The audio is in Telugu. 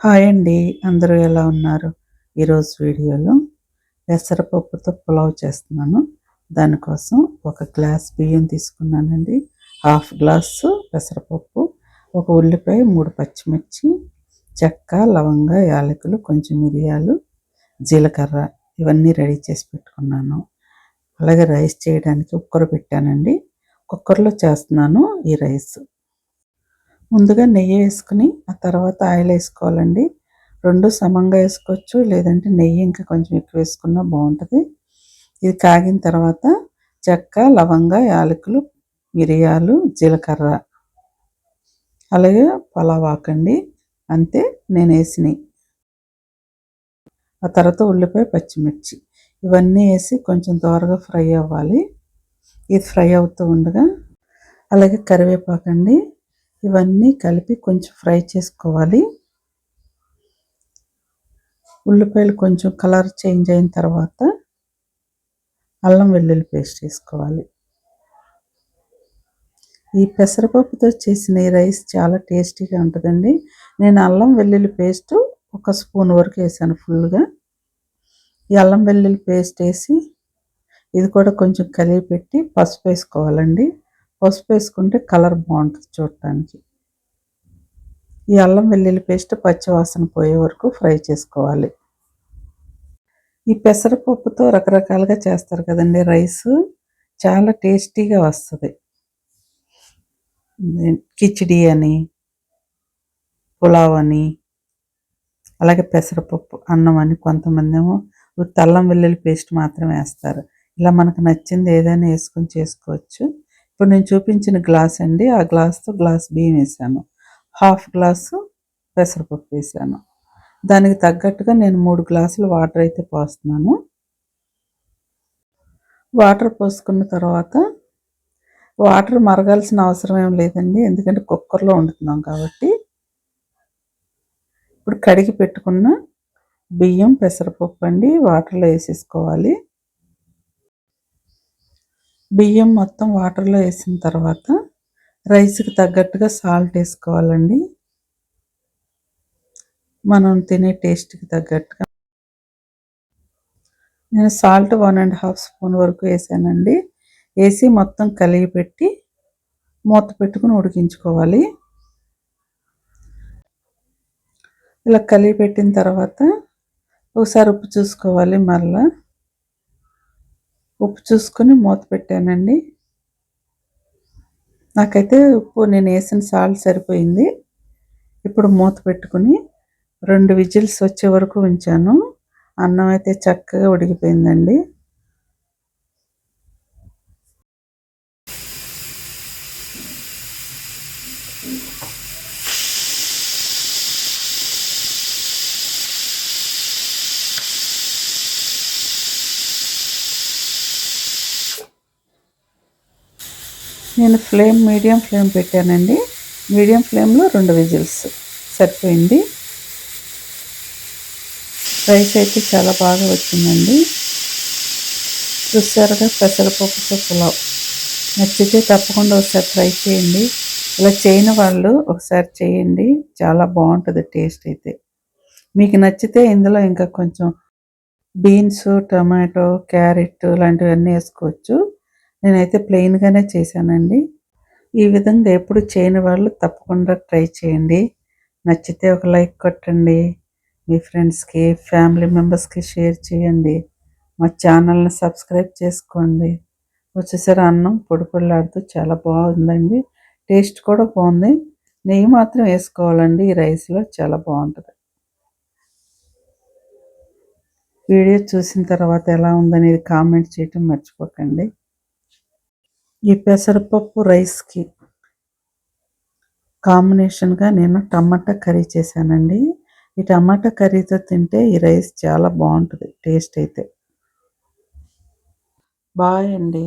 హాయ్ అండి. అందరూ ఎలా ఉన్నారు? ఈరోజు వీడియోలో పెసరపప్పుతో పులావ్ చేస్తున్నాను. దానికోసం ఒక గ్లాస్ బియ్యం తీసుకున్నానండి. హాఫ్ గ్లాసు పెసరపప్పు ఒక ఉల్లిపాయ మూడు పచ్చిమిర్చి చెక్క లవంగ యాలకులు కొంచెం మిరియాలు జీలకర్ర ఇవన్నీ రెడీ చేసి పెట్టుకున్నాను. అలాగే రైస్ చేయడానికి కుక్కర్ పెట్టానండి. కుక్కర్లో చేస్తున్నాను ఈ రైస్. ముందుగా నెయ్యి వేసుకుని ఆ తర్వాత ఆయిల్ వేసుకోవాలండి. రెండు సమంగా వేసుకోవచ్చు లేదంటే నెయ్యి ఇంకా కొంచెం ఎక్కువ వేసుకున్నా బాగుంటుంది. ఇది కాగిన తర్వాత చెక్క లవంగ యాలకులు మిరియాలు జీలకర్ర. అలాగే పలావాకండి అంతే నేను వేసినాయి ఆ తర్వాత ఉల్లిపాయ పచ్చిమిర్చి. ఇవన్నీ వేసి కొంచెం త్వరగా ఫ్రై అవ్వాలి. ఇది ఫ్రై అవుతూ ఉండగా అలాగే కరివేపాకండి. ఇవన్నీ కలిపి కొంచెం ఫ్రై చేసుకోవాలి. ఉల్లిపాయలు కొంచెం కలర్ చేంజ్ అయిన తర్వాత అల్లం వెల్లుల్లి పేస్ట్ వేసుకోవాలి. ఈ పెసరపప్పుతో చేసిన ఈ రైస్ చాలా టేస్టీగా ఉంటుందండి. నేను అల్లం వెల్లుల్లి పేస్ట్ ఒక స్పూన్ వరకు వేసాను ఫుల్గా. ఈ అల్లం వెల్లుల్లి పేస్ట్ వేసి ఇది కూడా కొంచెం కలిపి పెట్టి పసుపు వేసుకోవాలండి. పసుపు వేసుకుంటే కలర్ బాగుంటుంది చూడటానికి. ఈ అల్లం వెల్లుల్లి పేస్ట్ పచ్చివాసన పోయే వరకు ఫ్రై చేసుకోవాలి. ఈ పెసరపప్పుతో రకరకాలుగా చేస్తారు కదండి రైస్. చాలా టేస్టీగా వస్తుంది. కిచిడి అని పులావ్ అని అలాగే పెసరపప్పు అన్నం అని కొంతమంది ఏమో అల్లం వెల్లుల్లి పేస్ట్ మాత్రమే వేస్తారు. ఇలా మనకు నచ్చింది ఏదైనా వేసుకొని చేసుకోవచ్చు. ఇప్పుడు నేను చూపించిన గ్లాస్ అండి. ఆ గ్లాస్తో గ్లాస్ బియ్యం వేసాను. హాఫ్ గ్లాసు పెసరపప్పు వేసాను. దానికి తగ్గట్టుగా నేను మూడు గ్లాసులు వాటర్ అయితే పోస్తున్నాను. వాటర్ పోసుకున్న తర్వాత వాటర్ మరగాల్సిన అవసరం ఏం లేదండి. ఎందుకంటే కుక్కర్లో వండుతున్నాం కాబట్టి. ఇప్పుడు కడిగి పెట్టుకున్న బియ్యం పెసరపప్పు అండి. వాటర్లో వేసేసుకోవాలి. బియ్యం మొత్తం వాటర్లో వేసిన తర్వాత రైస్కి తగ్గట్టుగా సాల్ట్ వేసుకోవాలండి. మనం తినే టేస్ట్కి తగ్గట్టుగా. నేను salt one and half spoon వరకు వేసానండి. వేసి మొత్తం కలిగి పెట్టి మూత పెట్టుకుని ఉడికించుకోవాలి. ఇలా కలిగి పెట్టిన తర్వాత ఒకసారి ఉప్పు చూసుకోవాలి మళ్ళా ఉప్పు చూసుకొని మూత పెట్టానండి. నాకైతే ఉప్పు నేను వేసిన సాల్ట్ సరిపోయింది. ఇప్పుడు మూత పెట్టుకుని రెండు విజిల్స్ వచ్చే వరకు ఉంచాను. అన్నం అయితే చక్కగా ఉడికిపోయిందండి. నేను ఫ్లేమ్ మీడియం ఫ్లేమ్ పెట్టానండి. మీడియం ఫ్లేమ్లో రెండు విజిల్స్ సరిపోయింది. రైస్ అయితే చాలా బాగా వచ్చిందండి. చూసారుగా పెసరపప్పుతో పులావ్. నచ్చితే తప్పకుండా ఒకసారి ట్రై చేయండి. ఇలా చేయని వాళ్ళు ఒకసారి చేయండి. చాలా బాగుంటుంది టేస్ట్ అయితే. మీకు నచ్చితే ఇందులో ఇంకా కొంచెం బీన్స్ టమాటో క్యారెట్ లాంటివన్నీ వేసుకోవచ్చు. నేనైతే ప్లెయిన్గానే చేశానండి. ఈ విధంగా ఎప్పుడు చేయని వాళ్ళు తప్పకుండా ట్రై చేయండి. నచ్చితే ఒక లైక్ కొట్టండి. మీ ఫ్రెండ్స్కి ఫ్యామిలీ మెంబర్స్కి షేర్ చేయండి. మా ఛానల్ని సబ్స్క్రైబ్ చేసుకోండి. వచ్చేసరి అన్నం పొడి పొడిలాడుతూ చాలా బాగుందండి. టేస్ట్ కూడా బాగుంది. నెయ్యి మాత్రం వేసుకోవాలండి. ఈ రైస్లో చాలా బాగుంటుంది. వీడియో చూసిన తర్వాత ఎలా ఉందనేది కామెంట్ చేయటం మర్చిపోకండి. ఈ పెసరపప్పు రైస్కి కాంబినేషన్గా నేను టమాటా కర్రీ చేశానండి. ఈ టమాటా కర్రీతో తింటే ఈ రైస్ చాలా బాగుంటుంది టేస్ట్ అయితే. బాయ్ అండి.